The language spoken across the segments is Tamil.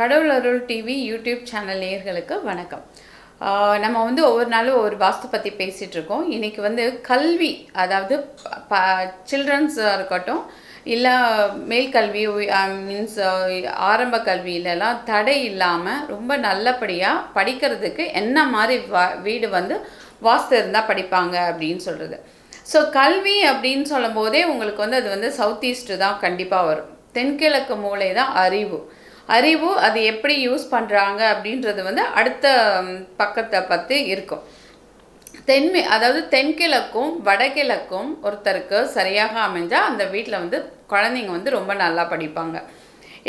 கடவுள் அருள் டிவி யூடியூப் சேனல் நேயர்களுக்கு வணக்கம். நம்ம வந்து ஒவ்வொரு நாளும் ஒரு வாஸ்து பற்றி பேசிகிட்ருக்கோம் இன்றைக்கி வந்து கல்வி அதாவது ப சில்ட்ரன்ஸாக இருக்கட்டும் இல்லை மேல் கல்வி மீன்ஸ் ஆரம்ப கல்வியிலலாம் தடை இல்லாமல் ரொம்ப நல்லபடியாக படிக்கிறதுக்கு என்ன மாதிரி வா வீடு வந்து வாஸ்து இருந்தால் படிப்பாங்க அப்படின்னு சொல்கிறது ஸோ கல்வி அப்படின்னு சொல்லும் போதே உங்களுக்கு வந்து அது வந்து சவுத் ஈஸ்ட்டு தான் கண்டிப்பாக வரும். தென்கிழக்கு மூளை தான் அறிவு. அறிவு அது எப்படி யூஸ் பண்ணுறாங்க அப்படின்றது வந்து அடுத்த பக்கத்தை பற்றி இருக்கும். தென்மே அதாவது தென்கிழக்கும் வடகிழக்கும் ஒருத்தருக்கு சரியாக அமைஞ்சால் அந்த வீட்டில் வந்து குழந்தைங்க வந்து ரொம்ப நல்லா படிப்பாங்க.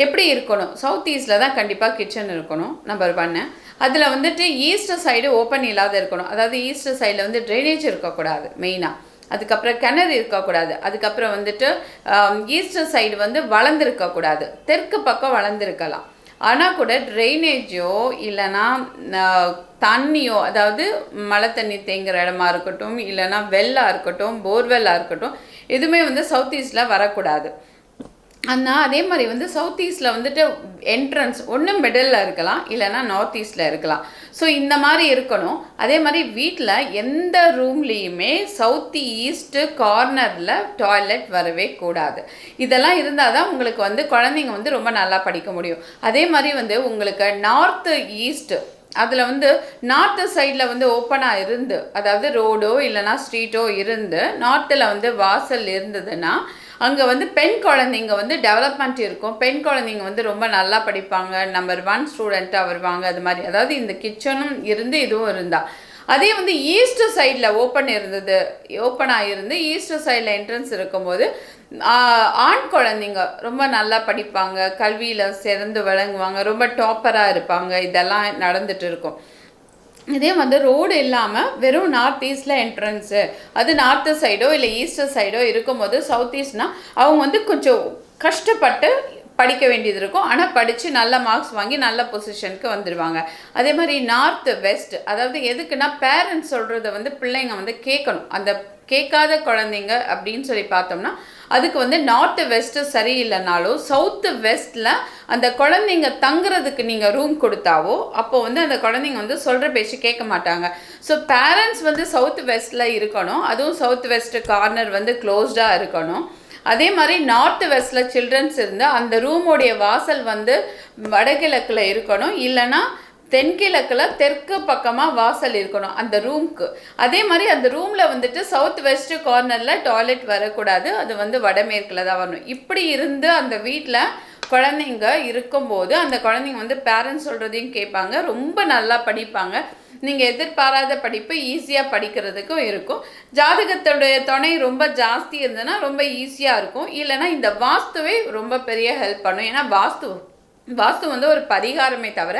எப்படி இருக்கணும்? சவுத் ஈஸ்டில் தான் கண்டிப்பாக கிச்சன் இருக்கணும் நம்பர் ஒன்று அதில் வந்துட்டு ஈஸ்ட் சைடு ஓப்பன் இல்லாத இருக்கணும். அதாவது ஈஸ்ட் சைடில் வந்து ட்ரைனேஜ் இருக்கக்கூடாது மெயினாக அதுக்கப்புறம் கிணறு இருக்கக்கூடாது. அதுக்கப்புறம் வந்துட்டு ஈஸ்டர் சைடு வந்து வளர்ந்துருக்கக்கூடாது. தெற்கு பக்கம் வளர்ந்துருக்கலாம். ஆனால் கூட ட்ரைனேஜோ இல்லைன்னா தண்ணியோ அதாவது மழை தண்ணி தேங்குற இடமா இருக்கட்டும் இல்லைன்னா வெள்ளாக இருக்கட்டும் போர்வெல்லாக இருக்கட்டும் எதுவுமே வந்து சவுத் ஈஸ்டில் வரக்கூடாது. ஆனால் அதே மாதிரி வந்து சவுத் ஈஸ்டில் வந்துட்டு என்ட்ரன்ஸ் ஒன்று மிடில் இருக்கலாம் இல்லைன்னா நார்த் ஈஸ்டில் இருக்கலாம். ஸோ இந்த மாதிரி இருக்கணும். அதே மாதிரி வீட்டில் எந்த ரூம்லேயுமே சவுத் ஈஸ்ட்டு கார்னரில் டாய்லெட் வரவே கூடாது. இதெல்லாம் இருந்தால் தான் உங்களுக்கு வந்து குழந்தைங்க வந்து ரொம்ப நல்லா படிக்க முடியும். அதே மாதிரி வந்து உங்களுக்கு நார்த்து ஈஸ்ட்டு அதில் வந்து நார்த்து சைடில் வந்து ஓப்பனாக இருந்து அதாவது ரோடோ இல்லைன்னா ஸ்ட்ரீட்டோ இருந்து நார்த்தில் வந்து வாசல் இருந்ததுன்னா அங்கே வந்து பெண் குழந்தைங்க வந்து டெவலப்மெண்ட் இருக்கும். பெண் குழந்தைங்க வந்து ரொம்ப நல்லா படிப்பாங்க. நம்பர் ஒன் ஸ்டூடெண்ட்டாக வருவாங்க. அது மாதிரி. அதாவது இந்த கிச்சனும் இருந்து இதுவும் இருந்தால் அதே வந்து ஈஸ்ட் சைடில் ஓப்பன் இருந்தது ஓப்பனாக இருந்து ஈஸ்ட் சைடில் என்ட்ரன்ஸ் இருக்கும்போது ஆண் குழந்தைங்க ரொம்ப நல்லா படிப்பாங்க கல்வியில் சிறந்து விளங்குவாங்க ரொம்ப டாப்பராக இருப்பாங்க இதெல்லாம் நடந்துட்டு இருக்கும். இதே வந்து ரோடு இல்லாமல் வெறும் நார்த் ஈஸ்டில் என்ட்ரன்ஸு அது நார்த்து சைடோ இல்லை ஈஸ்டர் சைடோ இருக்கும்போது சவுத் ஈஸ்ட்னால் அவங்க வந்து கொஞ்சம் கஷ்டப்பட்டு படிக்க வேண்டியது இருக்கும். ஆனால் படித்து நல்ல மார்க்ஸ் வாங்கி நல்ல பொசிஷனுக்கு வந்துடுவாங்க அதே மாதிரி நார்த் வெஸ்ட் அதாவது எதுக்குன்னா பேரண்ட்ஸ் சொல்கிறத வந்து பிள்ளைங்க வந்து கேட்கணும். அந்த கேட்காத குழந்தைங்க அப்படின்னு சொல்லி பார்த்தோம்னா அதுக்கு வந்து நார்த்து வெஸ்ட்டு சரியில்லைனாலும் சவுத்து வெஸ்ட்டில் அந்த குழந்தைங்க தங்குறதுக்கு நீங்கள் ரூம் கொடுத்தாவோ அப்போ வந்து அந்த குழந்தைங்க வந்து சொல்கிற பேச்சு கேட்க மாட்டாங்க. ஸோ பேரண்ட்ஸ் வந்து சவுத் வெஸ்ட்டில் இருக்கணும். அதுவும் சவுத் வெஸ்ட்டு கார்னர் வந்து க்ளோஸ்டாக இருக்கணும். அதே மாதிரி நார்த் வெஸ்டில் சில்ட்ரன்ஸ் இருந்தால் அந்த ரூமோடைய வாசல் வந்து வடகிழக்கில் இருக்கணும். இல்லைன்னா தென்கிழக்கில் தெற்கு பக்கமாக வாசல் இருக்கணும் அந்த ரூம்க்கு அதே மாதிரி அந்த ரூமில் வந்துட்டு சவுத் வெஸ்ட் கார்னரில் டாய்லெட் வரக்கூடாது. அது வந்து வடமேற்கில் தான் வரணும். இப்படி இருந்து அந்த வீட்டில் குழந்தைங்க இருக்கும்போது அந்த குழந்தைங்க வந்து பேரண்ட்ஸ் சொல்கிறதையும் கேட்பாங்க. ரொம்ப நல்லா படிப்பாங்க. நீங்கள் எதிர்பாராத படிப்பு ஈஸியாக படிக்கிறதுக்கும் இருக்கும். ஜாதகத்துடைய துணை ரொம்ப ஜாஸ்தி இருந்ததுன்னா ரொம்ப ஈஸியாக இருக்கும். இல்லைன்னா இந்த வாஸ்துவே ரொம்ப பெரிய ஹெல்ப் பண்ணும். ஏன்னா வாஸ்து வாஸ்து வந்து ஒரு பரிகாரமே தவிர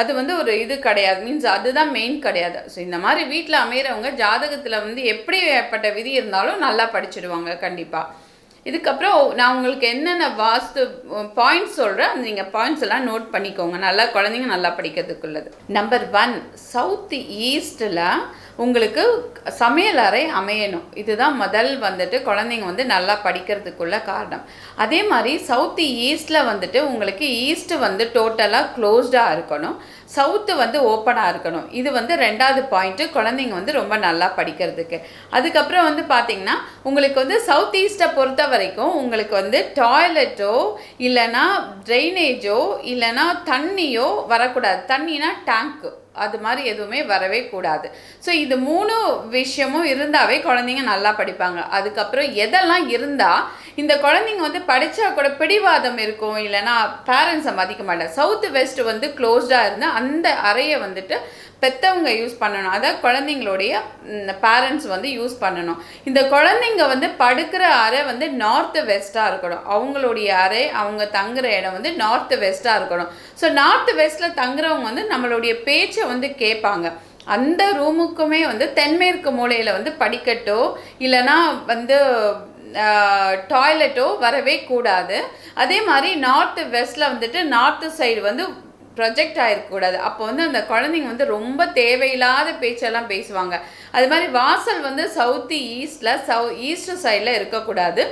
அது வந்து ஒரு இது கிடையாது. மீன்ஸ் அதுதான் மெயின் கிடையாது. ஸோ இந்த மாதிரி வீட்டில் அமைகிறவங்க ஜாதகத்தில் வந்து எப்படி ஏற்பட்ட விதி இருந்தாலும் நல்லா படிச்சிடுவாங்க கண்டிப்பாக இதுக்கப்புறம் நான் உங்களுக்கு என்னென்ன வாஸ்து பாயிண்ட்ஸ் சொல்கிறேன் நீங்கள் பாயிண்ட்ஸ் எல்லாம் நோட் பண்ணிக்கோங்க. நல்லா குழந்தைங்க நல்லா படிக்கிறதுக்குள்ளது. நம்பர் ஒன் சவுத் ஈஸ்டில் உங்களுக்கு சமையல் அறை அமையணும். இதுதான் முதல் வந்துட்டு குழந்தைங்க வந்து நல்லா படிக்கிறதுக்குள்ள காரணம். அதே மாதிரி சவுத் ஈஸ்டில் வந்துட்டு உங்களுக்கு ஈஸ்ட் வந்து டோட்டலாக க்ளோஸ்டாக இருக்கணும். சவுத்து வந்து ஓப்பனாக இருக்கணும். இது வந்து ரெண்டாவது பாயிண்ட்டு குழந்தைங்க வந்து ரொம்ப நல்லா படிக்கிறதுக்கு. அதுக்கப்புறம் வந்து பார்த்தீங்கன்னா உங்களுக்கு வந்து சவுத் ஈஸ்ட்டை பொறுத்த வரைக்கும் உங்களுக்கு வந்து டாய்லெட்டோ இல்லைன்னா ட்ரைனேஜோ இல்லைன்னா தண்ணியோ வரக்கூடாது. தண்ணினா டேங்க்கு அது மாதிரி எதுவுமே வரவே கூடாது. ஸோ இது மூணு விஷயமும் இருந்தாவே குழந்தைங்க நல்லா படிப்பாங்க. அதுக்கப்புறம் எதெல்லாம் இருந்தால் இந்த குழந்தைங்க வந்து படித்தா கூட பிடிவாதம் இருக்கும் இல்லைன்னா பேரண்ட்ஸை மதிக்க மாட்டேன் சவுத்து வெஸ்ட் வந்து க்ளோஸ்டாக இருந்தால் அந்த அறையை வந்துட்டு பெற்றவங்க யூஸ் பண்ணணும். அதாவது குழந்தைங்களுடைய பேரண்ட்ஸ் வந்து யூஸ் பண்ணணும். இந்த குழந்தைங்க வந்து படுக்கிற அறை வந்து நார்த்து வெஸ்ட்டாக இருக்கணும். அவங்களுடைய அறை அவங்க தங்குற இடம் வந்து நார்த்து வெஸ்ட்டாக இருக்கணும். ஸோ நார்த் வெஸ்ட்டில் தங்குறவங்க வந்து நம்மளுடைய பேச்சை வந்து கேட்பாங்க. அந்த ரூமுக்குமே வந்து தென்மேற்கு மூலையில் வந்து படிக்கட்டோ இல்லைன்னா வந்து டாய்லெட்டோ வரவே கூடாது. அதே மாதிரி நார்த் வெஸ்ட்டில் வந்துட்டு நார்த்து சைடு வந்து ப்ரொஜெக்ட் ஆகிருக்கக்கூடாது அப்போ வந்து அந்த குழந்தைங்க வந்து ரொம்ப தேவையில்லாத பேச்செல்லாம் பேசுவாங்க. அது மாதிரி வாசல் வந்து சவுத்து ஈஸ்டில் சவு ஈஸ்ட் சைடில் இருக்கக்கூடாது.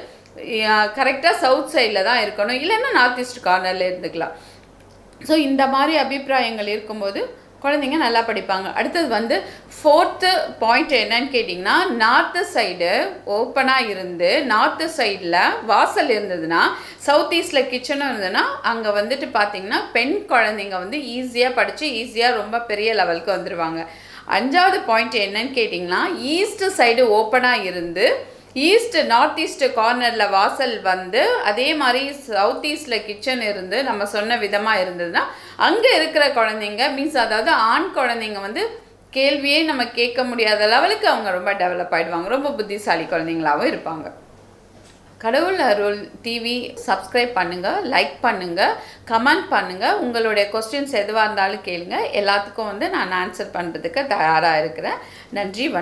கரெக்டாக சவுத் சைடில் தான் இருக்கணும். இல்லைன்னா நார்த் ஈஸ்ட் கார்னரில் இருந்துக்கலாம். ஸோ இந்த மாதிரி அபிப்பிராயங்கள் இருக்கும்போது குழந்தைங்க நல்லா படிப்பாங்க. அடுத்தது வந்து ஃபோர்த்து பாயிண்ட் என்னன்னு கேட்டிங்கன்னா நார்த்து சைடு ஓப்பனாக இருந்து நார்த்து சைடில் வாசல் இருந்ததுன்னா சவுத் ஈஸ்டில் கிச்சனும் இருந்ததுன்னா அங்கே வந்துட்டு பார்த்தீங்கன்னா பெண் குழந்தைங்க வந்து ஈஸியாக படித்து ஈஸியாக ரொம்ப பெரிய லெவலுக்கு வந்துடுவாங்க அஞ்சாவது பாயிண்ட் என்னன்னு கேட்டிங்கன்னா ஈஸ்ட் சைடு ஓப்பனாக இருந்து ஈஸ்ட் நார்த் ஈஸ்ட் கார்னரில் வாசல் வந்து அதே மாதிரி சவுத் ஈஸ்டில் கிச்சன் இருந்து நம்ம சொன்ன விதமாக இருந்ததுன்னா அங்கே இருக்கிற குழந்தைங்க மீன்ஸ் அதாவது ஆண் குழந்தைங்க வந்து கேள்வியே நம்ம கேட்க முடியாத லெவலுக்கு அவங்க ரொம்ப டெவலப் ஆகிடுவாங்க ரொம்ப புத்திசாலி குழந்தைங்களாகவும் இருப்பாங்க. கடவுள் அருள் டிவி சப்ஸ்கிரைப் பண்ணுங்கள் லைக் பண்ணுங்கள் கமெண்ட் பண்ணுங்கள் உங்களுடைய கொஸ்டின்ஸ் எதுவாக இருந்தாலும் கேளுங்க. எல்லாத்துக்கும் வந்து நான் ஆன்சர் பண்ணுறதுக்கு தயாராக இருக்கிறேன். நன்றி வணக்கம்.